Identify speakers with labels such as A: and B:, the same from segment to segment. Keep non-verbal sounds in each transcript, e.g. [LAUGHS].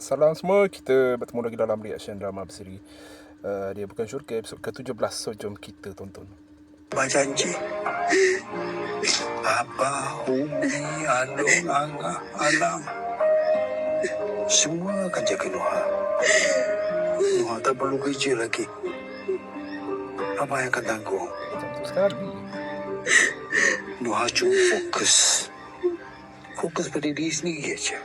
A: Salam semua, kita bertemu lagi dalam reaction drama berseri. Uh, Dia Bukan Syurga episod ke-17 So jom kita tonton.
B: Abah janji. Abah, Umi, Alung, Angah, Alam? Semua akan jaga Noha Noha tak perlu kerja lagi. Abah yang akan tanggung?
A: Macam tu sekali.
B: Cuma fokus. Fokus pada diri sendiri aja.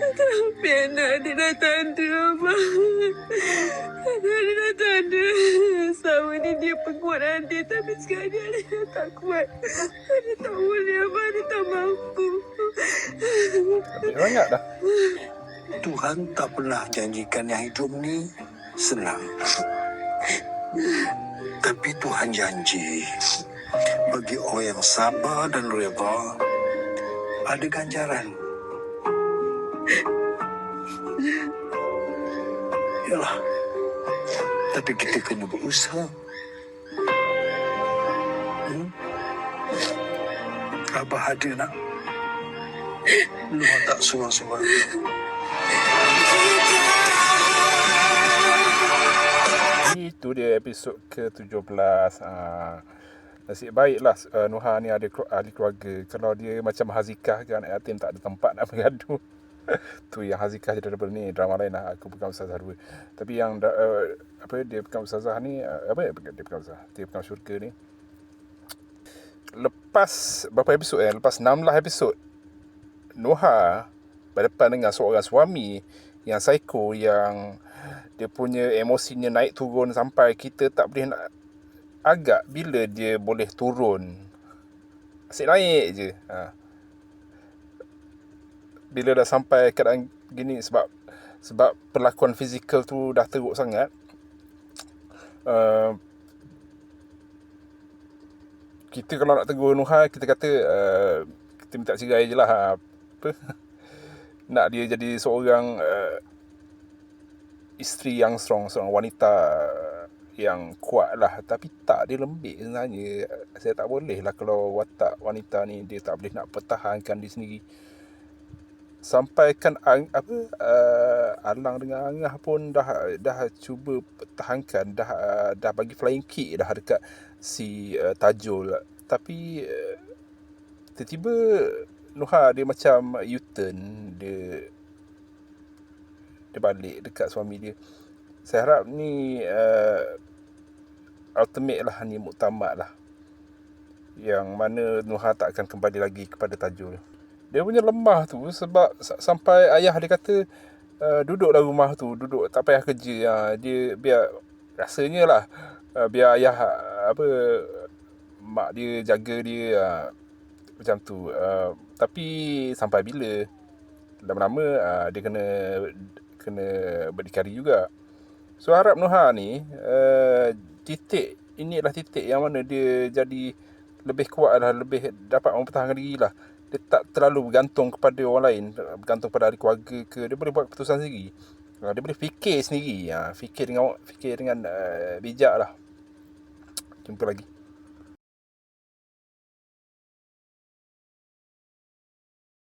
C: Tapi anak dia dah tanda, Abang. Anak dia dah tanda. Selama ni dia penguat adik tapi sekarang dia dah tak kuat. Dia tak boleh, Abang. Dia tak mampu.
A: Tapi banyak dah
B: Tuhan tak pernah janjikan yang hidup ni senang. Tapi Tuhan janji bagi orang yang sabar dan reda ada ganjaran. Yalah. Tapi kita kena berusaha. Hmm? Abah ada nak. Luar tak seorang-seorang.
A: Itu dia episod ke-17 uh, Nasib baiklah uh, Nuha ni ada ahli keluarga Kalau dia macam Hazikah ke anak yatim Tak ada tempat nak [LAUGHS] mengadu [LAUGHS] Tu yang Hazikah jadi daripada ni Drama lain lah Aku bukan Ustazah dua Tapi yang uh, Apa dia bukan Ustazah ni uh, Apa dia bukan Ustazah Dia bukan syurga ni Lepas Berapa episod eh Lepas 16 episod Nuha Berdepan dengan seorang suami Yang psycho Yang dia punya emosinya naik turun sampai kita tak boleh nak agak bila dia boleh turun. Asyik naik je. Ha. Bila dah sampai keadaan gini sebab sebab perlakuan fizikal tu dah teruk sangat. Uh, kita kalau nak tegur Nuha kita kata uh, kita minta cerai je lah ha. apa [LAUGHS] nak dia jadi seorang uh, isteri yang strong, seorang wanita yang kuat lah. Tapi tak, dia lembik sebenarnya. Saya tak boleh lah kalau watak wanita ni dia tak boleh nak pertahankan diri sendiri. Sampaikan ang, apa uh, Alang dengan Angah pun dah dah cuba pertahankan, dah uh, dah bagi flying kick dah dekat si uh, Tajul. Tapi uh, tiba-tiba Nuha dia macam U-turn, dia dia balik dekat suami dia. Saya harap ni uh, ultimate lah ni muktamad lah. Yang mana Nuha tak akan kembali lagi kepada Tajul. Dia punya lemah tu sebab sampai ayah dia kata uh, duduklah rumah tu, duduk tak payah kerja. Uh, dia biar rasanya lah uh, biar ayah apa mak dia jaga dia uh, macam tu. Uh, tapi sampai bila? Lama-lama uh, dia kena kena berdikari juga. So harap Nuha ni uh, titik ini adalah titik yang mana dia jadi lebih kuat lah, lebih dapat mempertahankan diri lah. Dia tak terlalu bergantung kepada orang lain, bergantung pada ahli keluarga ke. Dia boleh buat keputusan sendiri. Uh, dia boleh fikir sendiri. Uh, fikir dengan fikir dengan uh, bijak lah. Jumpa lagi.